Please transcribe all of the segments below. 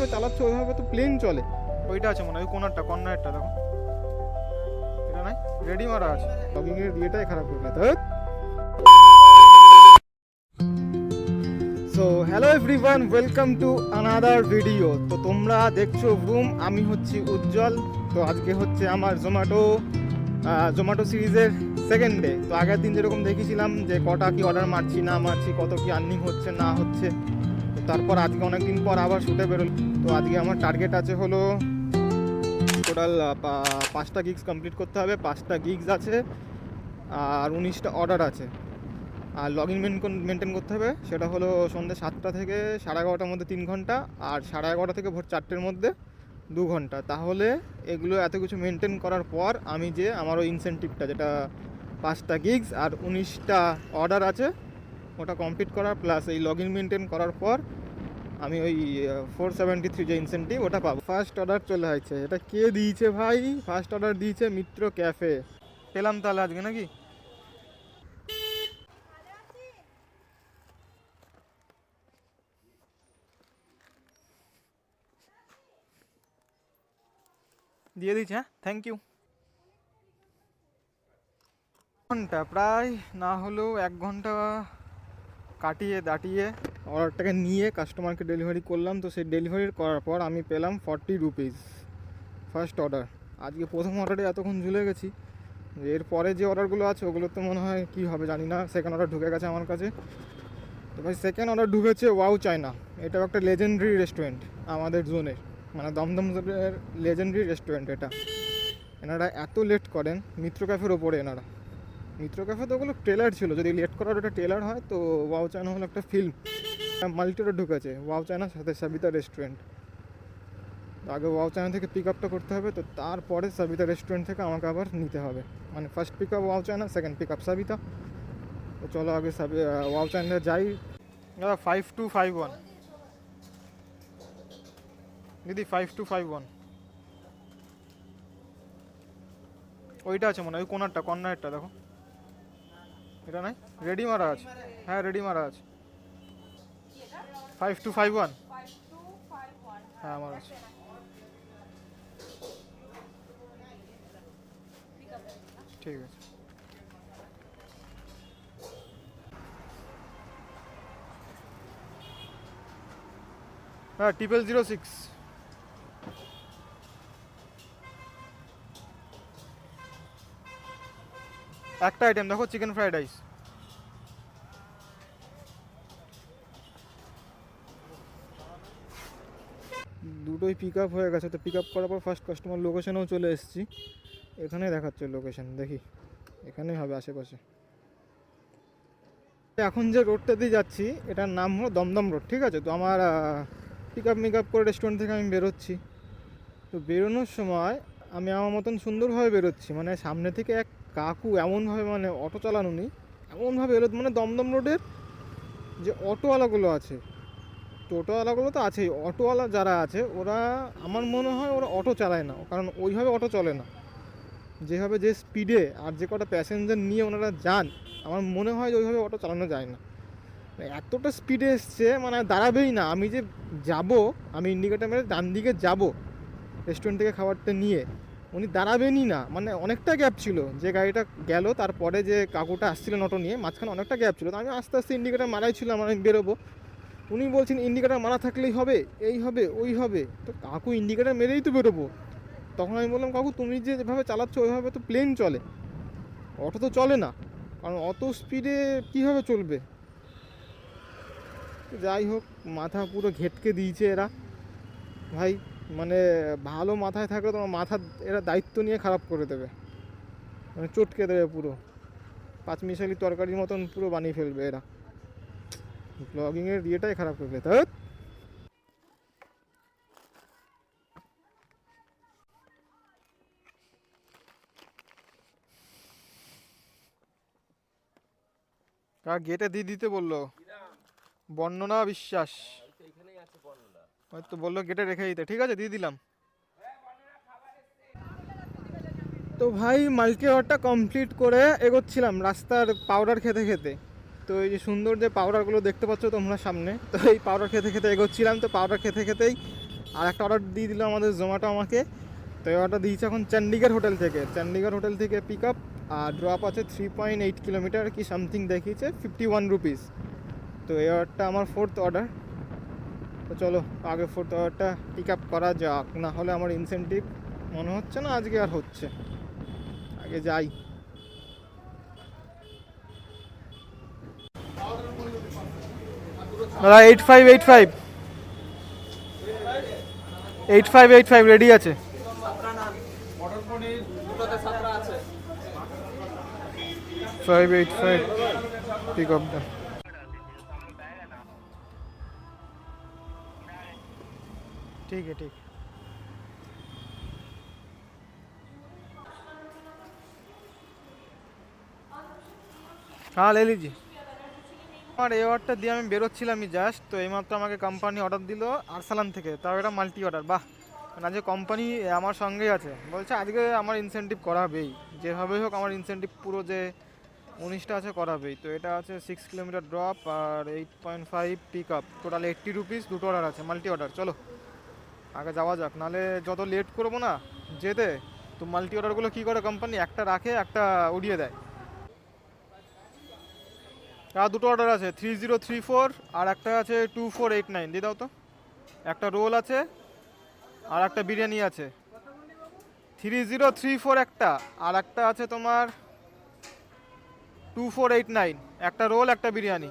যেভাবে চালাচ্ছে ওইভাবে তো প্লেন চলে। ওইটা আছে মনে হয় কোনারটা কর্নারটা দেখো। এটা নাই রেডি মারা আছে। লগিং এর দিয়েটাই খারাপ করে দিলে ধ্যাৎ। So hello everyone welcome to another video তো তোমরা দেখছ রুম আমি হচ্ছি উজ্জ্বল। তো আজকে হচ্ছে আমার জোম্যাটো জোম্যাটো সিরিজের সেকেন্ড ডে তো আগের দিন যেরকম দেখেছিলাম যে কটা কি অর্ডার মারছি না মারছি কত কি আর্নিং হচ্ছে না হচ্ছে তারপর আজকে অনেক দিন পর আবার শুটে বেরোল তো আজকে আমার টার্গেট আছে হলো টোটাল পাঁচটা গিগস কমপ্লিট করতে হবে, পাঁচটা গিগস আছে, আর উনিশটা অর্ডার আছে। আর লগ ইন মেনটেন করতে হবে, সেটা হলো সন্ধ্যে সাতটা থেকে সাড়ে এগারোটার মধ্যে তিন ঘণ্টা, আর সাড়ে এগারোটা থেকে ভোর চারটের মধ্যে দু ঘণ্টা। তাহলে এগুলো এত কিছু মেনটেন করার পর আমি যে আমার ওই ইনসেন্টিভটা যেটা পাঁচটা গিগস আর উনিশটা অর্ডার আছে ওটা কমপ্লিট করার প্লাস এই লগ ইন মেনটেন করার পর আমি ওই ফোর সেভেন্টি থ্রি যে ইনসেন্টিভ ওটা পাবো। ফার্স্ট অর্ডার চলে আসছে। এটা কে দিয়েছে ভাই? ফার্স্ট অর্ডার দিয়েছে মিত্র ক্যাফে পেলাম তাহলে আজকে নাকি? দিয়ে দিচ্ছি হ্যাঁ? থ্যাংক ইউ ঘণ্টা, প্রায় না হলেও এক ঘণ্টা কাটিয়ে দাটিয়ে অর্ডারটাকে নিয়ে কাস্টমারকে ডেলিভারি করলাম। তো সেই ডেলিভারি করার পর আমি পেলাম ফর্টি রুপিস ফার্স্ট অর্ডার আজকে প্রথম অর্ডারে এতক্ষণ ঝুলে গেছি। এরপরে যে অর্ডারগুলো আছে, ওগুলো তো মনে হয় কী হবে জানি না। সেকেন্ড অর্ডার ঢুকে গেছে আমার কাছে। তো ভাই সেকেন্ড অর্ডার ঢুকেছে ওয়াও চায়না এটাও একটা লেজেন্ডারি রেস্টুরেন্ট আমাদের জোনের মানে দমদম লেজেন্ডারি রেস্টুরেন্ট এটা। এনারা এত লেট করেন, মিত্র ক্যাফের ওপরে এনারা। মিত্র ক্যাফে তো ওগুলো ট্রেলার ছিল। যদি লেট করার ওটা ট্রেলার হয়, তো ওয়াও চায়না হলো একটা ফিল্ম মাল্টিটা ঢুকেছে ওয়াও চায়নার সাথে সাবিতা রেস্টুরেন্ট আগে ওয়াও চায়না থেকে পিক আপটা করতে হবে, তো তারপরে সাবিতা রেস্টুরেন্ট থেকে আমাকে আবার নিতে হবে। মানে first pick up wow China second pick up Sabita তো চলো আগে সাবি ওয়াও চায়না যাই। দাদা ফাইভ টু ফাইভ ওয়ান দিদি ফাইভ টু ফাইভ ওয়ান ওইটা আছে মনে হয়, ওই কোনারটা কর্নারটা, দেখো। এটা নাই? রেডি মারা আছে। হ্যাঁ রেডি মারা আছে। ফাইভ টু ফাইভ ওয়ান হ্যাঁ আমার আছে। ঠিক আছে। হ্যাঁ ট্রিপল জিরো সিক্স একটা আইটেম দেখো চিকেন ফ্রাইড রাইস দুটোই পিক আপ হয়ে গেছে, তো পিক আপ করার পর ফার্স্ট কাস্টমার লোকেশনেও চলে এসেছি। এখানে দেখাচ্ছে লোকেশন দেখি। এখানেই হবে আশেপাশে। এখন যে রোডটা দিয়ে যাচ্ছি, এটার নাম হলো দমদম রোড ঠিক আছে? তো আমার পিক আপ মিক আপ করে রেস্টুরেন্ট থেকে আমি বেরোচ্ছি। তো বেরোনোর সময় আমি আমার মতন সুন্দরভাবে বেরোচ্ছি মানে সামনে থেকে এক কাকু এমনভাবে মানে অটো চালানো নি এমনভাবে এলো মানে দমদম রোডের যে অটোওয়ালাগুলো আছে, টোটোওয়ালাগুলো তো আছেই, অটোওয়ালা যারা আছে, ওরা আমার মনে হয় ওরা অটো চালায় না, কারণ ওইভাবে অটো চলে না। যেভাবে যে স্পিডে আর যে কটা প্যাসেঞ্জার নিয়ে ওনারা যান, আমার মনে হয় যে ওইভাবে অটো চালানো যায় না। এতটা স্পিডে এসছে মানে দাঁড়াবেই না। আমি যে যাব, আমি ইন্ডিকেটার মেরে ডান দিকে যাব রেস্টুরেন্ট থেকে খাবারটা নিয়ে উনি দাঁড়াবেনই না। মানে অনেকটা গ্যাপ ছিল। যে গাড়িটা গেল, তারপরে যে কাকুটা আসছিলেন অটো নিয়ে, মাঝখানে অনেকটা গ্যাপ ছিল। আমি আস্তে আস্তে ইন্ডিকেটার মারাই ছিলাম, আমি বেরোবো। উনি বলছেন ইন্ডিকেটার মারা থাকলেই হবে, এই হবে, ওই হবে। তো কাকু ইন্ডিকেটার মেরেই তো বেরোবো। তখন আমি বললাম, কাকু, তুমি যেভাবে চালাচ্ছ, ওইভাবে তো প্লেন চলে। অটো তো চলে না। কারণ অত স্পিডে কীভাবে চলবে? যাই হোক, মাথা পুরো ঘেটকে দিয়েছে এরা। ভাই মানে ভালো মাথায় থাকলে তোমার মাথার এরা দায়িত্ব নিয়ে খারাপ করে দেবে। মানে চটকে দেবে পুরো। পাঁচমিশালি তরকারির মতন পুরো বানিয়ে ফেলবে এরা। ব্লগিংয়ের ইয়েটাই খারাপ করে তাই গেটে দিয়ে দিতে বলল? বর্ণনা বিশ্বাস। তো বলল গেটে রেখে দিতে। ঠিক আছে, দিয়ে দিলাম। তো ভাই, মালকে অর্ডারটা কমপ্লিট করে এগোচ্ছিলাম রাস্তার পাউডার খেতে খেতে। তো এই যে সুন্দর যে পাউডারগুলো দেখতে পাচ্ছ তোমরা সামনে, তো এই পাউডার খেতে খেতে এগোচ্ছিলাম। তো পাউডার খেতে খেতেই আর একটা অর্ডার দিয়ে দিল আমাদের জোম্যাটো আমাকে। তো এই অর্ডার দিয়েছে এখন চণ্ডীগড় হোটেল থেকে। চণ্ডীগড় হোটেল থেকে পিক আপ আর ড্রপ আছে থ্রি পয়েন্ট এইট কিলোমিটার কি সামথিং দেখিয়েছে ফিফটি ওয়ান রুপিস তো এই অর্ডারটা আমার ফোর্থ অর্ডার তো চলো, আগে অর্ডারটা পিক আপ করা যাক। না হলে আমার ইনসেন্টিভ মনে হচ্ছে না আজকে আর হচ্ছে। আগে যাই। দাদা eight five eight five eight five eight five ready আছে? Five eight five pick up ठीक है ठीक हाँ ले लीजिए আমার এই অর্ডারটা দিয়ে আমি বেরোচ্ছিলামই জাস্ট তো এইমাত্র আমাকে কোম্পানি অর্ডার দিল আরসালান থেকে তাও এটা মাল্টি অর্ডার বাহ মানে আজকে কোম্পানি আমার সঙ্গেই আছে বলছে আজকে আমার ইনসেন্টিভ করাবেই যেভাবেই হোক আমার ইনসেন্টিভ পুরো যে উনিশটা আছে করাবেই তো এটা আছে সিক্স কিলোমিটার ড্রপ আর eight point five pick up total eighty rupees দুটো অর্ডার আছে মাল্টি অর্ডার চলো আগে যাওয়া যাক, নাহলে যত লেট করব না, যেতে, তো মাল্টি অর্ডারগুলো কী করে কোম্পানি একটা রাখে, একটা উড়িয়ে দেয়। আর দুটো অর্ডার আছে থ্রি জিরো থ্রি ফোর আর একটা আছে টু ফোর এইট নাইন দিয়ে দাও তো। একটা রোল আছে, আর একটা বিরিয়ানি আছে। থ্রি জিরো থ্রি ফোর একটা, আর একটা আছে তোমার টু ফোর এইট নাইন একটা রোল একটা বিরিয়ানি।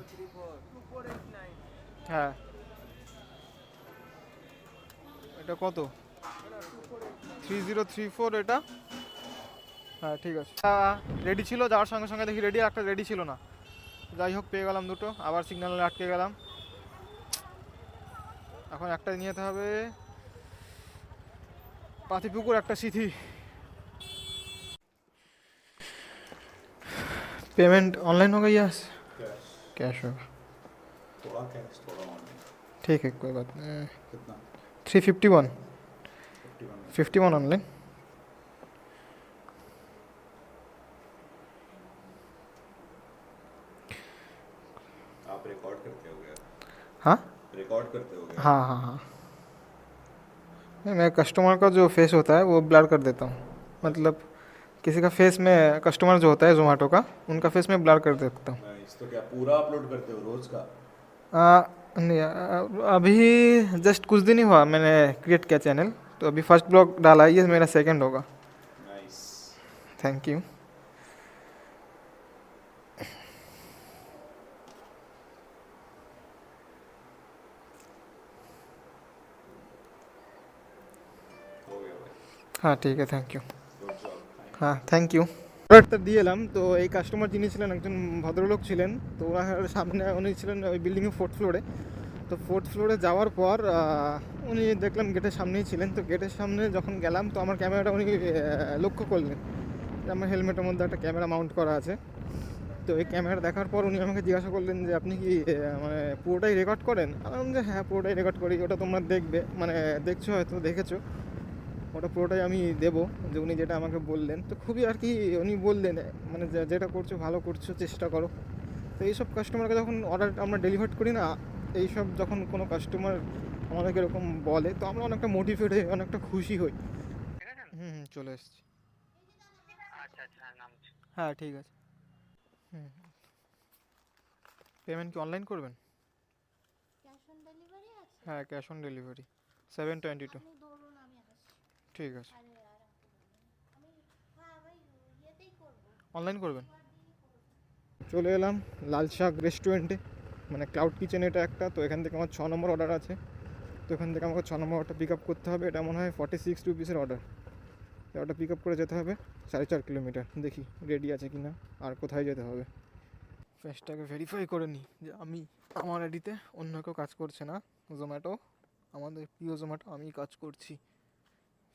হ্যাঁ। এটা কত থ্রি জিরো থ্রি ফোর এটা হ্যাঁ ঠিক আছে রেডি ছিল যাওয়ার সঙ্গে সঙ্গে দেখি রেডি একটা রেডি ছিল না যাই হোক পেয়ে গেলাম দুটো আবার সিগন্যালে আটকে গেলাম এখন একটা নিয়ে যেতে হবে পাতিপুকুর একটা সিথি पेमेंट ऑनलाइन हो गई या कैश होगा थोड़ा कैश थोड़ा ऑनलाइन ठीक है कोई बात नहीं कितना three fifty one fifty one online आप रिकॉर्ड करते हो हाँ? रिकॉर्ड करते हो हाँ हाँ हाँ। नहीं मैं कस्टमर का जो फेस होता है वो ब्लर कर देता हूँ। मतलब किसी का फेस में कस्टमर जो होता है जोमेटो का उनका फेस में ब्लर कर देता हूँ। तो क्या पूरा अपलोड करते हो रोज का? आ, नहीं अभी जस्ट कुछ दिन ही हुआ मैंने क्रिएट किया चैनल तो अभी फ़र्स्ट ब्लॉग डाला है ये मेरा सेकंड होगा। थैंक यू हो ठीक है थैंक यू हाँ थैंक হ্যাঁ প্রোডাক্টটা দিয়ে এলাম। তো এই কাস্টমার যিনি ছিলেন, একজন ভদ্রলোক ছিলেন, তো ওনার সামনে উনি ছিলেন ওই বিল্ডিংয়ের ফোর্থ ফ্লোরে তো ফোর্থ ফ্লোরে যাওয়ার পর উনি দেখলাম গেটের সামনেই ছিলেন। তো গেটের সামনে যখন গেলাম, তো আমার ক্যামেরাটা উনি লক্ষ্য করলেন। আমার হেলমেটের মধ্যে একটা ক্যামেরা মাউন্ট করা আছে। তো এই ক্যামেরা দেখার পর উনি আমাকে জিজ্ঞাসা করলেন যে, আপনি কি মানে পুরোটাই রেকর্ড করেন? আমি যে হ্যাঁ পুরোটাই রেকর্ড করি। ওটা তোমরা দেখবে। মানে দেখছ, হয়তো দেখেছ। ওটা পুরোটাই আমি দেবো। যে উনি যেটা আমাকে বললেন তো খুবই আর কি উনি বললেন মানে যে- যেটা করছ ভালো করছ চেষ্টা করো। তো এইসব কাস্টমারকে যখন অর্ডার আমরা ডেলিভার করি না এইসব যখন কোনো কাস্টমার আমাদেরকে এরকম বলে তো আমরা অনেকটা মোটিভেট হই অনেকটা খুশি হই। হুম হুম চলে এসেছি। আচ্ছা আচ্ছা হ্যাঁ ঠিক আছে। হুম পেমেন্ট কি অনলাইন করবেন? ক্যাশ অন ডেলিভারি আছে? হ্যাঁ cash on delivery seven twenty two আপনি ধরুন আমি আসছি ঠিক আছে। অনলাইন করবেন? চলে এলাম লাল শাক রেস্টুরেন্টে মানে ক্লাউড কিচেন এটা একটা তো এখান থেকে আমার ছ নম্বর অর্ডার আছে। তো এখান থেকে আমাকে ছ নম্বর অর্ডার পিক আপ করতে হবে। এটা মনে হয় ফর্টি সিক্স রুপিসের অর্ডার ওটা পিক আপ করে যেতে হবে। সাড়ে চার কিলোমিটার দেখি রেডি আছে কি না আর কোথায় যেতে হবে। ফেসটাকে ভেরিফাই করে নিই যে আমি আমার আইডিতে অন্য কেউ কাজ করছে না। জোম্যাটো আমাদের প্রিয় জোম্যাটো আমি কাজ করছি।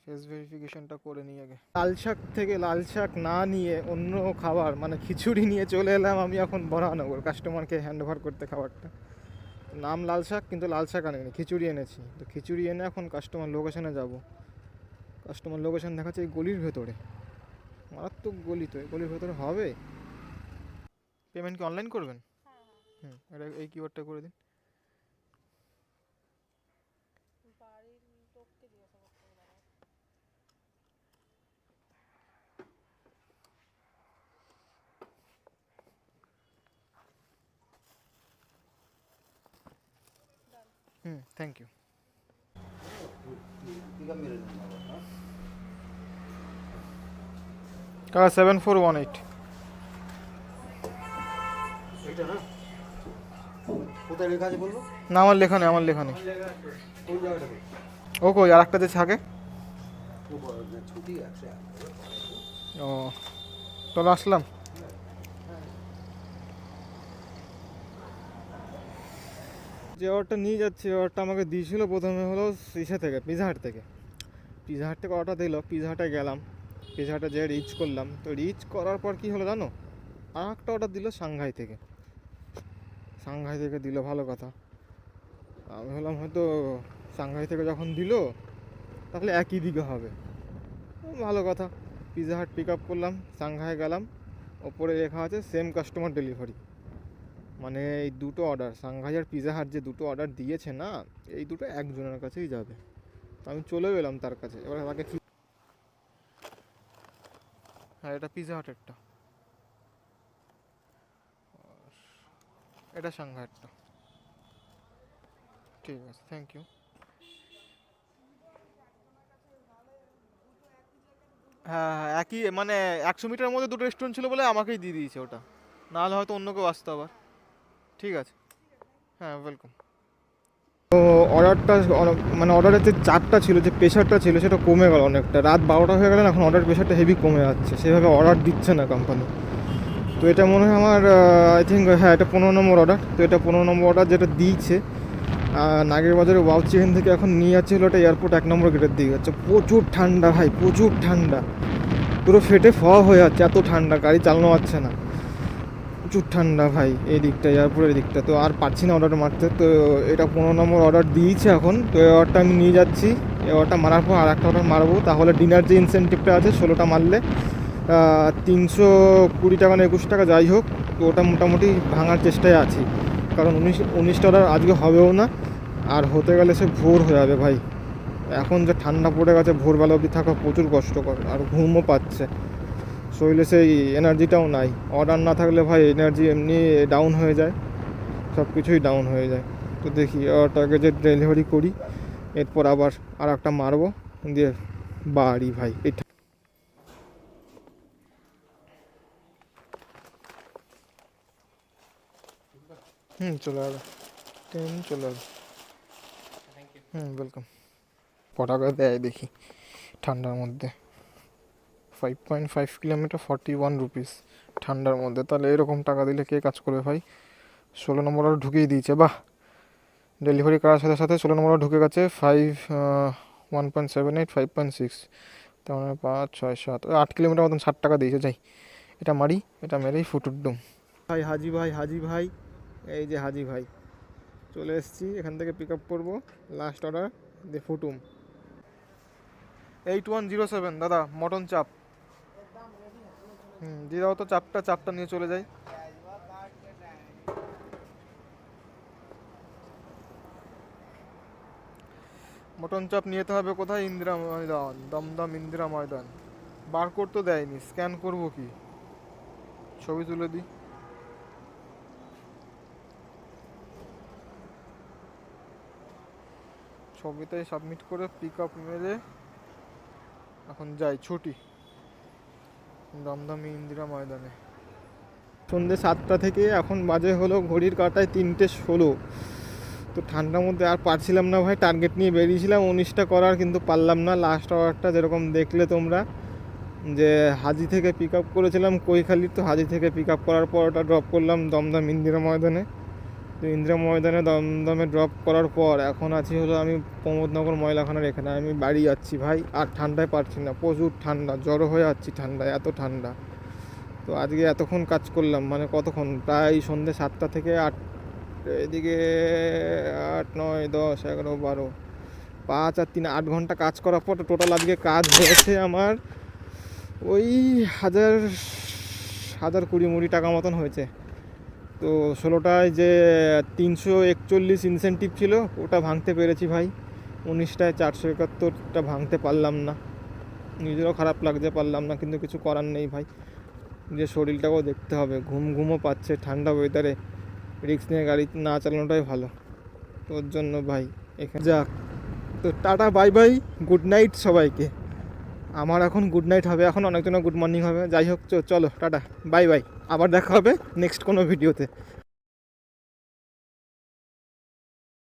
ফেস ভেরিফিকেশনটা করে নিই আগে। লাল শাক থেকে লাল শাক না নিয়ে অন্য খাবার মানে খিচুড়ি নিয়ে চলে এলাম আমি এখন বরানগর কাস্টমারকে হ্যান্ড ওভার করতে খাবারটা। নাম লাল শাক কিন্তু লাল শাক আনিনি খিচুড়ি এনেছি। তো খিচুড়ি এনে এখন কাস্টমার লোকেশনে যাব। কাস্টমার লোকেশন দেখাচ্ছে এই গলির ভেতরে। মারাত্মক গলি তো এই গলির ভেতরে হবে? পেমেন্ট কি অনলাইন করবেন? হ্যাঁ হ্যাঁ। হুম এটা এই কিওয়ার্ডটা করে দিন। হুম থ্যাংক ইউ কাকা সেভেন ফোর ওয়ান এইট না? আমার লেখা নেই আমার লেখা নেই। ও কই আর একটা যে থাকে ও চলো আসলাম। যে অর্ডারটা নিয়ে যাচ্ছি অর্ডারটা আমাকে দিয়েছিল প্রথমে হলো ইসে থেকে পিজা হাট থেকে। পিজা হাট থেকে অর্ডার দিল পিজা হাটে গেলাম পিজা হাটে যেয়ে রিচ করলাম। তো রিচ করার পর কি হলো জানো? আর একটা অর্ডার দিল সাংঘাই থেকে। সাংঘাই থেকে দিল ভালো কথা। আমি হলাম হয়তো সাংঘাই থেকে যখন দিল, তাহলে একই দিকে হবে। ভালো কথা। পিজা হাট পিক আপ করলাম সাংঘাই গেলাম, ওপরে লেখা আছে সেম কাস্টমার ডেলিভারি মানে এই দুটো অর্ডার সাংঘাই আর পিজা হাট যে দুটো অর্ডার দিয়েছে না, এই দুটো একজনের কাছেই যাবে। তো আমি চলে গেলাম তার কাছে। এবার আমাকে কি হ্যাঁ এটা পিজা হাটেরটা এটা সাংঘাইয়েরটা ঠিক আছে থ্যাংক ইউ হ্যাঁ হ্যাঁ একই মানে একশো মিটারের মধ্যে দুটো রেস্টুরেন্ট ছিল বলে আমাকেই দিয়ে দিয়েছে ওটা। নাহলে হয়তো অন্য কেউ আসতো আবার। ঠিক আছে। হ্যাঁ ওয়েলকাম তো অর্ডারটা মানে অর্ডারের যে চাপটা ছিল, যে প্রেশারটা ছিল, সেটা কমে গেল অনেকটা। রাত বারোটা হয়ে গেলে এখন অর্ডার প্রেশারটা হেভি কমে যাচ্ছে। সেভাবে অর্ডার দিচ্ছে না কোম্পানি তো এটা মনে হয় আমার আই থিঙ্ক হ্যাঁ এটা পনেরো নম্বর অর্ডার তো এটা পনেরো নম্বর অর্ডার যেটা দিয়েছে নাগের বাজারে ওয়াও চিকেন থেকে এখন নিয়ে যাচ্ছে হলো এটা এয়ারপোর্ট এক নম্বর গেটের দিকে। যাচ্ছে প্রচুর ঠান্ডা ভাই, প্রচুর ঠান্ডা। পুরো ফেটে ফ হয়ে যাচ্ছে, এত ঠান্ডা, গাড়ি চালানো যাচ্ছে না। প্রচুর ঠান্ডা ভাই, এই দিকটা, এয়ারপোর্টের দিকটা, তো আর পারছি না অর্ডার মারতে, তো এটা পনেরো নম্বর অর্ডার দিয়েছে এখন, তো এই অর্ডারটা আমি নিয়ে যাচ্ছি, এই অর্ডারটা মারার পর আর একটা অর্ডার মারবো, তাহলে ডিনার যে ইনসেন্টিভটা আছে ষোলোটা মারলে তিনশো কুড়ি টাকা না একুশ টাকা যাই হোক, তো ওটা মোটামুটি ভাঙার চেষ্টায় আছি, কারণ উনিশ, উনিশটা অর্ডার আজকে হবেও না, আর হতে গেলে সে ভোর হয়ে যাবে ভাই, এখন যে ঠান্ডা পড়ে গেছে, ভোরবেলা অবধি থাকা প্রচুর কষ্টকর, আর ঘুমও পাচ্ছে। শরীরে সেই এনার্জিটাও নাই। অর্ডার না থাকলে ভাই এনার্জি এমনি ডাউন হয়ে যায়। সব কিছুই ডাউন হয়ে যায়। তো দেখি অর্ডারটাকে যে ডেলিভারি করি। এরপর আবার আর একটা মারবো। দিয়ে বাড়ি ভাই ঠা- হুম চলে আসবে ট্রেন চলে আসবে হুম ওয়েলকাম ক টাকা দেয় দেখি ঠান্ডার মধ্যে। Five point five kilometre forty one rupees ঠান্ডার মধ্যে। তাহলে এরকম টাকা দিলে কে কাজ করবে ভাই? ষোলো নম্বর আর ঢুকিয়ে দিয়েছে, বাহ! ডেলিভারি করার সাথে সাথে ষোলো নম্বর ঢুকে গেছে five one point seven eight five point six তার মানে পাঁচ, ছয়, সাত আট কিলোমিটার মতন ষাট টাকা দিয়েছে, যাই। এটা মারি, এটা মেরেই ফুটুর ডুম ভাই, হাজি ভাই হাজি ভাই, এই যে হাজি ভাই। চলে এসেছি, এখান থেকে পিক আপ করব লাস্ট অর্ডার দিয়ে ফুটুম। এইট ওয়ান জিরো সেভেন দাদা, মটন চাপ। হুম তো চাপটা চাপটা নিয়ে চলে যাই। মটন চাপ নিয়ে যেতে হবে কোথায়? ইন্দিরা ময়দান, দমদম ইন্দিরা ময়দান। বারকোড তো দেয়নি, স্ক্যান করব কি? ছবি তুলে দিই। ছবিতে সাবমিট করে পিক আপ মেরে এখন যাই, ছুটি। দমদমি ইন্দিরা ময়দানে। সন্ধ্যে সাতটা থেকে এখন বাজে হলো ঘড়ির কাটায় তিনটে ষোলো। তো ঠান্ডার মধ্যে আর পারছিলাম না ভাই টার্গেট নিয়ে বেরিয়েছিলাম, উনিশটা করার কিন্তু পারলাম না। লাস্ট অর্ডারটা যেরকম দেখলে তোমরা, যে হাজি থেকে পিক আপ করেছিলাম কৈখালি তো হাজি থেকে পিক আপ করার পর ওটা ড্রপ করলাম দমদম ইন্দিরা ময়দানে। তো ইন্দিরা ময়দানে দমদমে ড্রপ করার পর এখন আছি হলো আমি প্রমোদনগর ময়লাখানার এখানে। আমি বাড়ি যাচ্ছি ভাই, আর ঠান্ডায় পারছি না, প্রচুর ঠান্ডা জড়ো হয়ে যাচ্ছি ঠান্ডায়, এত ঠান্ডা। তো আজকে এতক্ষণ কাজ করলাম মানে কতক্ষণ? প্রায় সন্ধ্যে সাতটা থেকে আট, এদিকে আট, নয়, দশ, এগারো, বারো, পাঁচ আর তিন, আট ঘণ্টা কাজ করার পর টোটাল আজকে কাজ হয়েছে আমার ওই হাজার হাজার কুড়ি, মুড়ি টাকা মতন হয়েছে। তো ষোলোটায় যে তিনশো একচল্লিশ ইনসেন্টিভ ছিল, ওটা ভাঙতে পেরেছি ভাই। উনিশটায় চারশো একাত্তরটা ভাঙতে পারলাম না। নিজেরও খারাপ লাগতে পারলাম না, কিন্তু কিছু করার নেই ভাই। নিজের শরীরটাকেও দেখতে হবে। ঘুম ঘুমও পাচ্ছে, ঠান্ডা ওয়েদারে রিক্স নিয়ে গাড়ি না চালানোটাই ভালো। তোর জন্য ভাই, এখানে যাক। তো tata bye bye good night সবাইকে। আমার এখন গুড নাইট হবে, এখন অনেকজনের গুড মর্নিং হবে। যাই হোক চলো, টাটা বাই বাই আবার দেখা হবে নেক্সট কোনো ভিডিওতে